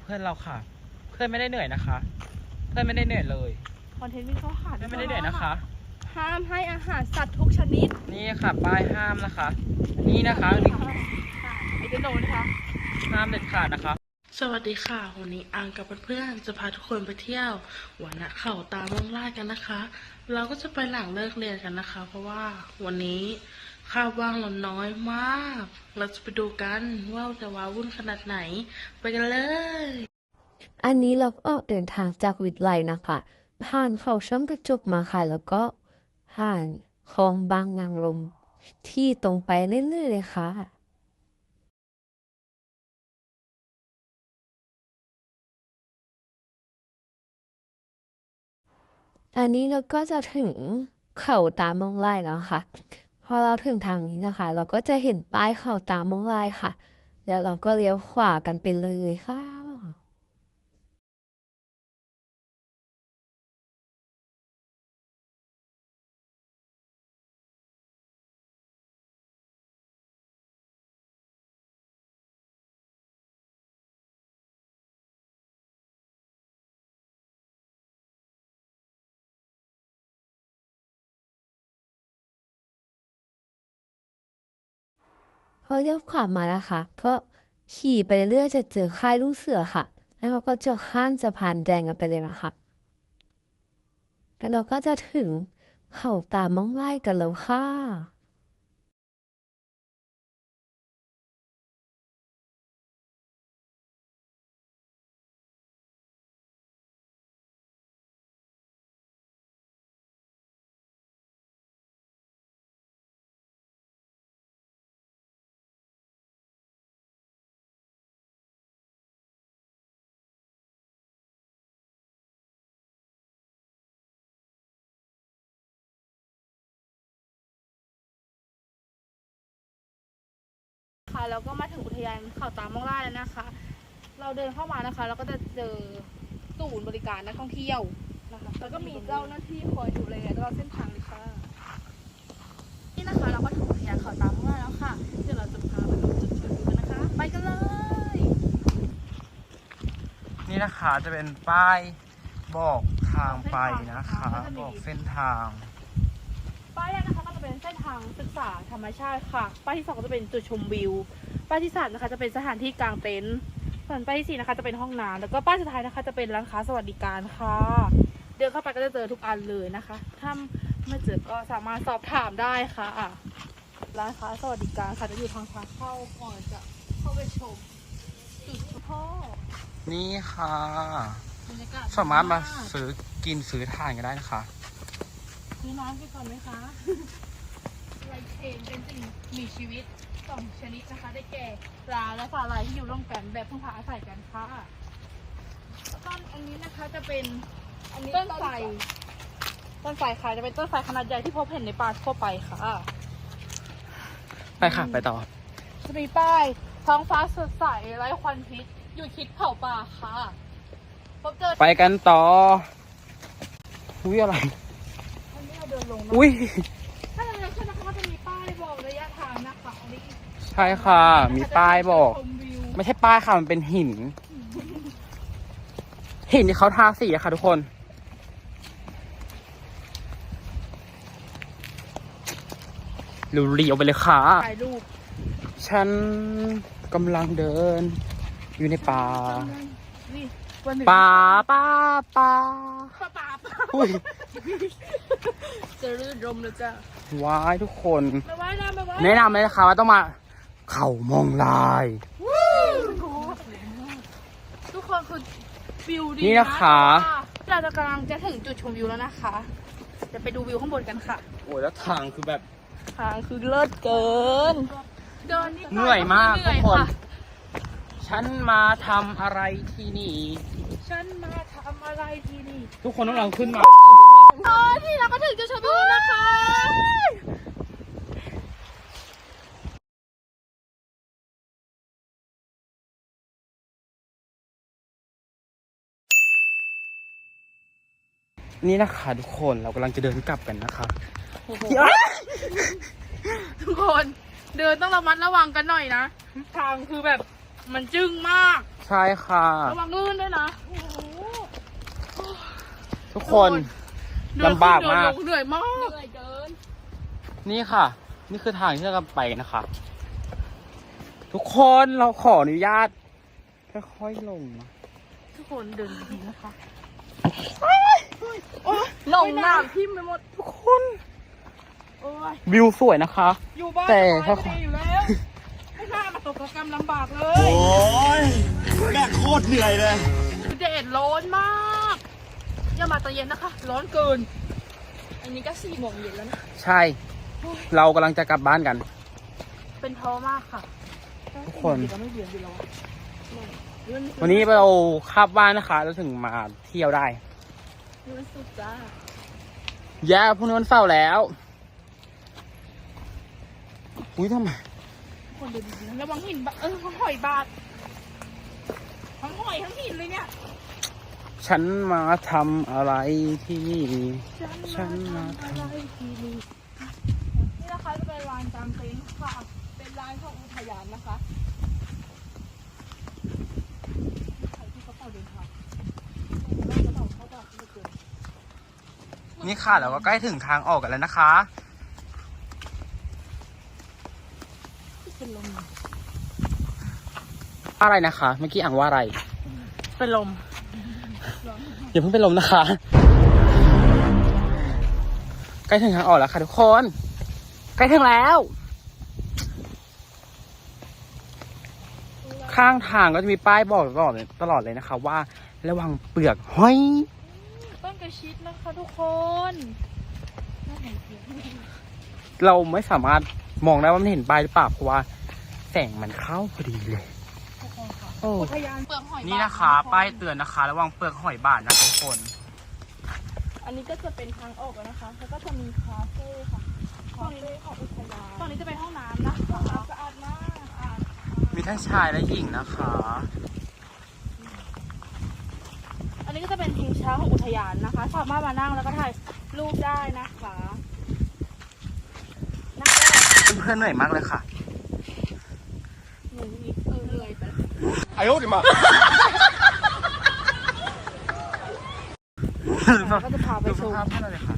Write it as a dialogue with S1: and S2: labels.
S1: เพื่อนเราค่ะ เพื่อนไม่ได้เหนื่อยนะคะ เพื่อนไม่ได้เหนื่อยเลย
S2: คอนเทนต์วิ่งเข้าหา
S1: เพื่อนไม่ได้เหนื่อยนะคะ
S2: ห้ามให้อาหารสัตว์ทุกชนิด
S1: นี่ค่ะป้ายห้ามนะคะ นี่นะคะนี่
S2: ไอเดนโดนะคะ
S1: ห้ามเด็ดขาดนะคะ
S3: สวัสดีค่ะ วันนี้อังกับเพื่อนๆจะพาทุกคนไปเที่ยววันณะเขาตาเมืองลาดกันนะคะ เราก็จะไปหลังเลิกเรียนกันนะคะ เพราะว่าวันนี้ ค่าบว่างเราน้อยมาก เราจะไปดูกันว่าจะว้าวุ่นขนาดไหน ไปกันเลย
S4: อันนี้เราก็ออกเดินทางจากวิทยาลัยนะคะผ่านเขาช่องกระจกมาค่ะ แล้วก็ผ่านคลองบางนางลม ที่ตรงไปเรื่อยๆเลยค่ะอันนี้เราก็จะถึงเขาตามองไล่แล้วค่ะ พอเราถึงทางนี้นะคะ เราก็จะเห็นป้ายเขาตามมงลายค่ะ แล้วเราก็เลี้ยวขวากันไปเลยค่ะ พอเลี้ยวขวามาแล้วค่ะ เพราะขี่ไปเรื่อยจะเจอค่ายลูกเสือค่ะ แล้วเราก็จะข้ามสะพานแดงกันไปเลยนะคะแล้วเราก็จะถึงเขาตามองไล่กันแล้วค่ะ
S2: ค่ะแล้วก็มาถึงอุทยานเขาตามมองล่าแล้วนะคะ เราเดินเข้ามานะคะ เราก็จะเจอศูนย์บริการนักท่องเที่ยวนะคะแล้วก็มีเจ้าหน้าที่คอยดูแลตลอดเส้นทางเลยค่ะนี่นะคะเราก็ถึงอุทยานเขาตามมองล่าแล้วค่ะเดี๋ยวเราจะพาไปดูจุดชมวิวกันนะคะ ไปกันเลย
S1: นี่นะคะจะเป็นป้ายบอกทางไปนะคะ บอกเส้นทาง
S2: ป้ายแรกนะคะก็จะ เป็นเส้นทางศึกษาธรรมชาติค่ะ ป้ายที่สองก็จะเป็นจุดชมวิว ป้ายที่สามนะคะจะเป็นสถานที่กางเต็นท์ ส่วนป้ายที่สี่นะคะจะเป็นห้องน้ำแล้วก็ป้ายสุดท้ายนะคะ จะเป็นร้านค้าสวัสดิการค่ะ เดินเข้าไปก็จะเจอทุกอันเลยนะคะ ถ้าไม่เจอก็สามารถสอบถามได้ค่ะอะร้านค้าสวัสดิการค่ะจะอยู่ทางทางเข้าก่อนจะเข้าไปชมจุดพ่อ
S1: นี่ค่ะ
S2: บรรยากาศ
S1: สามารถมา
S2: ดีก
S1: ซื้อกินซื้อทานกันได้นะคะ
S2: ซื้อน้ำไปก่อนไหมคะไล เคนเป็นสิ่งมีชีวิตสองชนิดนะคะ ได้แก่ปลาและสาหร่ายที่อยู่ร่วมกันแบบพึ่งพาอาศัยกันค่ะต้นอันนี้นะคะจะเป็นต้นไทรต้นไทรค่ะจะเป็นต้นไทรขนาดใหญ่ที่พบเห็นในป่าทั่วไปค่ะ
S1: ไปค่ะ ไปต่อ
S2: จะมีป้ายท้องฟ้าสดใสไร้ควันพิษอยู่คิดเผาป่าค่ะพบเจอ
S1: ไปกันต่ออุ้ยอะไร
S2: อันนี้เราเดินลงเนอะ
S1: อุ้ย ใช่ค่ะ มีป้ายบอก
S2: ชมวิว
S1: ไม่ใช่ป้ายค่ะ มันเป็นหิน หินที่เขาทาสีอะค่ะทุกคน เรียวๆไปเลยค่ะ
S2: ถ่ายรูป
S1: ฉันกำลังเดิน อยู่ในป่า
S2: นี่วันหนึ่ง
S1: ป่าป่าป่า
S2: ป่าป่าป่า
S1: อุ้ย
S2: จะรื่นรมเลยจ้ะ
S1: ว้ายทุกคน
S2: มาไว้นะมาไว้
S1: แนะนำเลยนะคะว่าต้องมา เขามองลาย
S2: ทุกคนคือวิวดี
S1: นี่นะคะ
S2: แต่ว่าเราจะกำลังจะถึงจุดชมวิวแล้วนะคะ จะไปดูวิวข้างบนกันค่ะ
S1: โอ้ยแล้วทางคือแบบ
S2: ทางคือเลิศเกิน เดินนี่
S1: เหนื่อยมาก
S2: เหนื่อย
S1: ทุกคน
S2: ค่ะ
S1: ฉันมาทำอะไรที่นี่
S2: ฉันมาทำอะไรที่นี่
S1: ทุกคนต้องลองขึ้นมา
S2: ตอนนี้เราก็ถึงจุดชมวิวแล้วนะคะ
S1: นี่นะคะทุกคนเรากำลังจะเดินกลับกันนะคะ
S2: ทุกคนเดินต้องระมัดระวังกันหน่อยนะ ทางคือแบบมันจึ้งมาก
S1: ใช่ค่ะ
S2: ระวังลื่นด้วยนะ
S1: ทุกคน ลำบากมาก
S2: เหนื่อยมาก
S1: นี่ค่ะ นี่คือทางที่เราจะไปนะคะ ทุกคนเราขออนุญาตค่อยๆลงนะ
S2: ทุกคนเดินดีๆนะคะ
S3: ลงน้ำ
S2: ทิ่มไปหมด
S1: ทุกคน
S2: โอ้ย
S1: วิวสวยนะคะ
S2: อยู่บ้าน
S1: แต่
S2: สบาย
S1: ถ้า
S2: ดีอยู่แล้วไม่น่ามาตกกรรมลำบากเลย
S5: โอ้ยแม่โคตรเหนื่อยเลย
S2: แดดร้อนมาก อย่ามาตอนเย็นนะคะ ร้อนเกิน อันนี้ก็สี่โมงเย็นแล้วนะ
S1: ใช่ เรากำลังจะกลับบ้านกัน
S2: เป็นท้อมากค่ะ
S1: ทุกคน
S2: เดี๋ยวก็ไม่เบียดอยู่แล้วอะไม่
S1: วันนี้เราขับบ้านนะคะเราถึงมาเที่ยวได้
S2: นี่มันสุดจ้า
S1: แย่พรุ่งนี้วันเสาร์แล้ว อุ้ยทำไม
S2: คนเดินดีๆนะระวังหินบาดเออทั้งหอยบาดทั้งหอยทั้งหินเลยเนี่ย
S1: ฉันมาทำอะไรที่นี่ ฉันมา
S2: ทำอะไรทีนี้นี่นะคะจะเป็นลานกลางเต็นท์ค่ะ เป็นลานของอุทยานนะคะนี่
S1: ค่ะเราก็ใกล้ถึงทางออกกันแล้วนะคะ
S2: เป็นลม
S1: อะไรนะคะ เมื่อกี้อ่านว่าอะไร
S2: เป็นลม
S1: อย่าเพิ่งเป็นลมนะคะ ใกล้ถึงทางออกแล้วค่ะทุกคน ใกล้ถึงแล้ว ข้างทางก็จะมีป้ายบอกตลอดเลยตลอดเลยนะคะ ว่าระวังเปลือกหอย
S2: ต้นกระชิดนะคะทุกคน
S1: เราไม่สามารถมองได้ว่ามันเห็นป้ายหรือเปล่าเพราะว่า แสงมันเข้าพอดีเลย โอ้
S2: อุทยาน เปลือกหอยบาท
S1: นี่นะคะ ป้ายเตือนนะคะ ระวังเปลือกหอยบาทนะทุกคน
S2: อันนี้ก็จะเป็นทางออกแล้วนะคะ แล้วก็จะมีคาเฟ่ค่ะคาเฟ่ของอุทยานตรงนี้จะเป็นห้องน้ำนะคะสะอาดมากสะอาด
S1: มีทั้งชายและหญิงนะคะ
S2: อันนี้ก็จะเป็นทิงช้าของอุทยานนะคะ สามารถมานั่งแล้วก็ถ่ายรูปได้นะคะนั่งได้
S1: เพื่อนๆเหนื่อยมากเลยค่ะ
S2: หนึ่งนิดเออเหนื่อยไป
S5: ไอ้โอ้ดิ มา
S2: แล้